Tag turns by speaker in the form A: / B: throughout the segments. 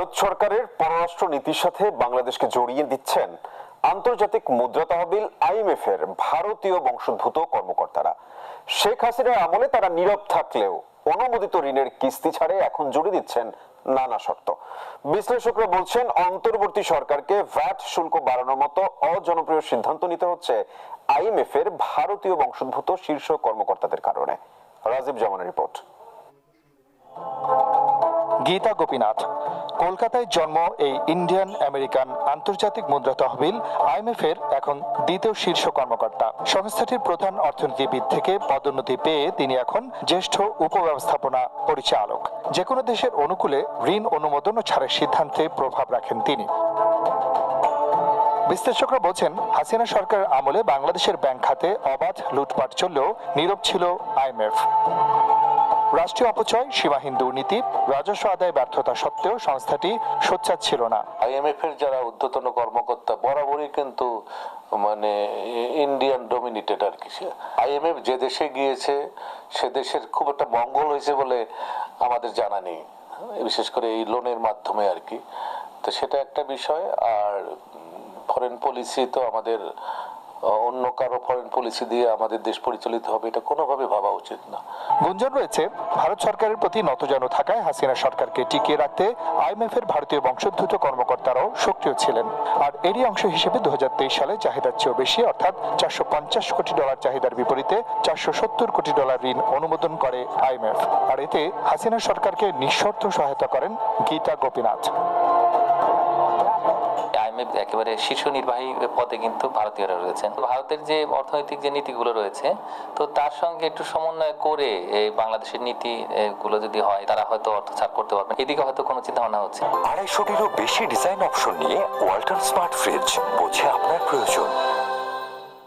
A: ভারত সরকারের পররাষ্ট্র নীতির সাথে বাংলাদেশকে জড়িয়ে দিচ্ছেন আন্তর্জাতিক মুদ্রা তহবিল আইএমএফ এর ভারতীয় বংশোদ্ভূত কর্মকর্তারা। শেখ হাসিনার আমলে তারা নীরব থাকলেও অনুমোদিত ঋণের কিস্তি ছাড়ে এখন জুড়ে দিচ্ছেন নানা শর্ত। বিশ্লেষকরা বলছেন, অন্তর্বর্তী সরকারকে ভ্যাট শুল্ক বাড়ানোর মতো অজনপ্রিয় সিদ্ধান্ত নিতে হচ্ছে আইএমএফ এর ভারতীয় বংশোদ্ভূত শীর্ষ কর্মকর্তাদের কারণে। রাজীব জামানের রিপোর্ট।
B: গীতা গোপীনাথ। কলকাতায় জন্ম এই ইন্ডিয়ান আমেরিকান আন্তর্জাতিক মুদ্রা তহবিল আইএমএফ এর এখন দ্বিতীয় শীর্ষ কর্মকর্তা। সংস্থাটির প্রধান অর্থনীতিবিদ থেকে পদোন্নতি পেয়ে তিনি এখন জ্যেষ্ঠ উপব্যবস্থাপনা পরিচালক। যে কোনো দেশের অনুকূলে ঋণ অনুমোদন ও ছাড়ের সিদ্ধান্তে প্রভাব রাখেন তিনি। বিশ্লেষকরা বলছেন, হাসিনা সরকারের আমলে বাংলাদেশের ব্যাংক খাতে অবাধ লুটপাট চললেও নীরব ছিল আইএমএফ রাষ্ট্রীয় অপচয় সীমাহীন দুর্নীতি রাজস্ব আদায় ব্যর্থতা সত্ত্বেও সংস্থাটি সোচ্চার ছিল না।
C: আইএমএফ এর যারা ঊর্ধ্বতন কর্মকর্তা, বরাবরই কিন্তু মানে ইন্ডিয়ান ডোমিনেটেড আর কি আইএমএফ যে দেশে গিয়েছে, সে দেশের খুব একটা মঙ্গল হয়েছে বলে আমাদের জানা নেই। বিশেষ করে এই লোনের মাধ্যমে আর কি। তো সেটা একটা বিষয়, আর ফরেন পলিসি তো আমাদের অন্য কারও ফরেন পলিসি দিয়ে আমাদের দেশ পরিচালিত হবে, এটা কোনোভাবে ভাবা উচিত না।
B: গুঞ্জন রয়েছে, ভারত সরকারের প্রতি নতজানু থাকায় হাসিনা সরকারকে টিকিয়ে রাখতে আইএমএফ এর ভারতীয় বংশোদ্ভূত কর্মকর্তারাও সক্রিয় ছিলেন। আর এরই অংশ হিসেবে দু হাজার তেইশ সালে চাহিদার চেয়েও বেশি, অর্থাৎ চারশো পঞ্চাশ কোটি ডলার চাহিদার বিপরীতে চারশো সত্তর কোটি ডলার ঋণ অনুমোদন করে আইএমএফ আর এতে হাসিনা সরকারকে নিঃশর্ত সহায়তা করেন গীতা গোপীনাথ।
D: একেবারে শীর্ষ নির্বাহী পদে কিন্তু ভারতীয়রা রয়েছেন। ভারতের যে অর্থনৈতিক যে নীতিগুলো রয়েছে, তো তার সঙ্গে একটু সমন্বয় করে এই বাংলাদেশের নীতি গুলো যদি হয়, তারা হয়তো অর্থ ছাড় করতে পারবেন। এদিকে হয়তো কোনো চিন্তা ভাবনা হচ্ছে
E: আড়াইশোটিরও বেশি ডিজাইন অপশন নিয়ে ওয়াল্টন স্মার্ট ফ্রিজ বোঝে আপনার প্রয়োজন।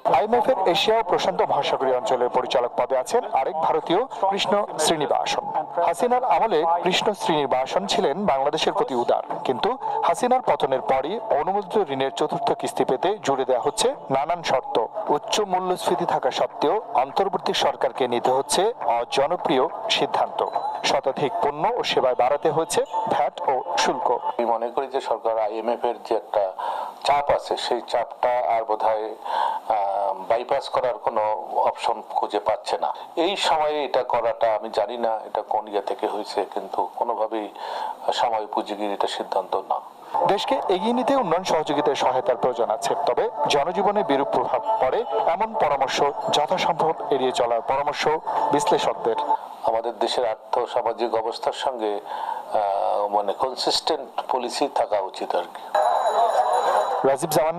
B: আইএমএফ এর এশিয়া ও প্রশান্ত মহাসাগরীয় অঞ্চলের পরিচালক পদে আছেন আরেক ভারতীয় কৃষ্ণ শ্রীনিবাসন। হাসিনার আমলে কৃষ্ণ শ্রীনিবাসন ছিলেন বাংলাদেশের প্রতি উদার। কিন্তু হাসিনার পতনের পরই অনুমোদিত ঋণের চতুর্থ কিস্তি পেতে জুড়ে দেওয়া হচ্ছে নানান শর্ত। উচ্চ মূল্যস্ফীতি থাকা সত্ত্বেও অন্তর্বর্তী সরকারকে নিতে হচ্ছে অজনপ্রিয় সিদ্ধান্ত। শতাধিক পণ্য ও সেবায় বাড়াতে হয়েছে ভ্যাট ও শুল্ক।
C: আমি মনে করি যে সরকার আইএমএফ এর যে একটা চাপ আছে সেই চাপটা আর বোধহয় বাইপাস করার কোনো অপশন খুঁজে পাচ্ছে না। এই সময়ে এটা করাটা আমি জানি না এটা কোন ইয়ে থেকে হয়েছে কিন্তু কোনোভাবেই সময় উপযোগী এটা সিদ্ধান্ত না।
B: দেশকে এগিয়ে নিতে উন্নয়ন সহযোগিতায় সহায়তার প্রয়োজন আছে তবে জনজীবনে বিরূপ প্রভাব পড়ে এমন পরামর্শ যথাসম্ভব এড়িয়ে চলার পরামর্শ বিশ্লেষকদের।
C: আমাদের দেশের আর্থ সামাজিক অবস্থার সঙ্গে মানে কনসিস্টেন্ট পলিসি থাকা উচিত আর কি।
B: রাজীব জামান